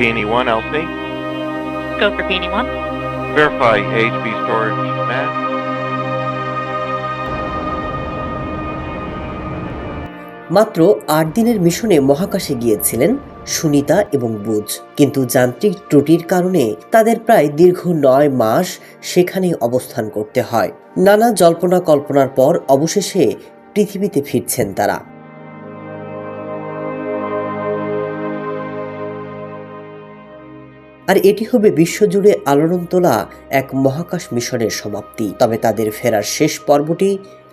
PNE1 LC. Go for PNE1. Verify HB storage mass. মাত্র আট দিনের মিশনে মহাকাশে গিয়েছিলেন সুনিতা এবং বুজ কিন্তু যান্ত্রিক ত্রুটির কারণে তাদের প্রায় দীর্ঘ নয় মাস সেখানে অবস্থান করতে হয় নানা জল্পনা কল্পনার পর অবশেষে পৃথিবীতে ফিরছেন তারা আর এটি হবে বিশ্বজুড়ে আলোড়ন তোলা এক মহাকাশ মিশনের সমাপ্তি। তবে তাদের ফেরার শেষ পর্বটি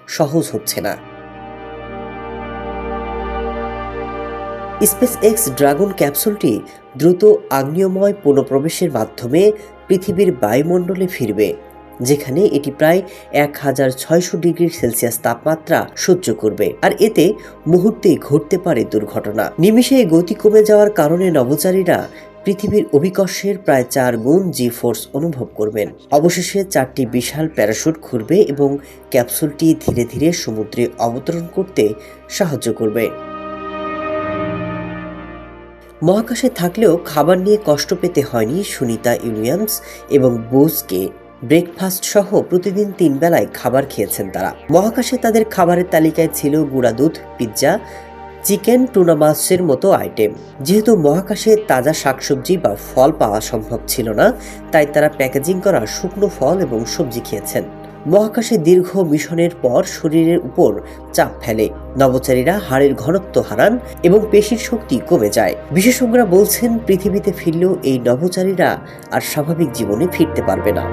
সহজ হচ্ছে না। স্পেস এক্স ড্রাগন ক্যাপসুলটি দ্রুত আগ্নেয়ময় পুনঃপ্রবেশের মাধ্যমে পৃথিবীর বায়ুমণ্ডলে ফিরবে, যেখানে এটি প্রায় এক হাজার ছয়শো ডিগ্রি সেলসিয়াস তাপমাত্রা সহ্য করবে। আর এতে মুহূর্তেই ঘটতে পারে দুর্ঘটনা। নিমিষে গতি কমে যাওয়ার কারণে নভোচারীরা পৃথিবীর অভিকর্ষের প্রায় চার গুণ জি ফোর্স অনুভব করবেন। অবশেষে চারটি বিশাল প্যারাশুট ঘুরবে এবং ক্যাপসুলটি ধীরে ধীরে সমুদ্রে অবতরণ করতে সাহায্য করবে। মহাকাশে থাকলেও খাবার নিয়ে কষ্ট পেতে হয়নি সুনিতা উইলিয়ামস এবং বোসকে। ব্রেকফাস্ট সহ প্রতিদিন তিন বেলায় খাবার খেয়েছেন তারা। মহাকাশে তাদের খাবারের তালিকায় ছিল গুঁড়া দুধ, পিৎজা চিকেন টুনা মাছের মতো আইটেম। যেহেতু মহাকাশে তাজা শাকসবজি বা ফল পাওয়া সম্ভব ছিল না, তাই তারা প্যাকেজিং করা শুকনো ফল এবং সবজি খেয়েছেন। মহাকাশে দীর্ঘ মিশনের পর শরীরের উপর চাপ ফেলে, নভোচারীরা হাড়ের ঘনত্ব হারান এবং পেশির শক্তি কমে যায়। বিশেষজ্ঞরা বলছেন, পৃথিবীতে ফিরলেও এই নভোচারীরা আর স্বাভাবিক জীবনে ফিরতে পারবে না।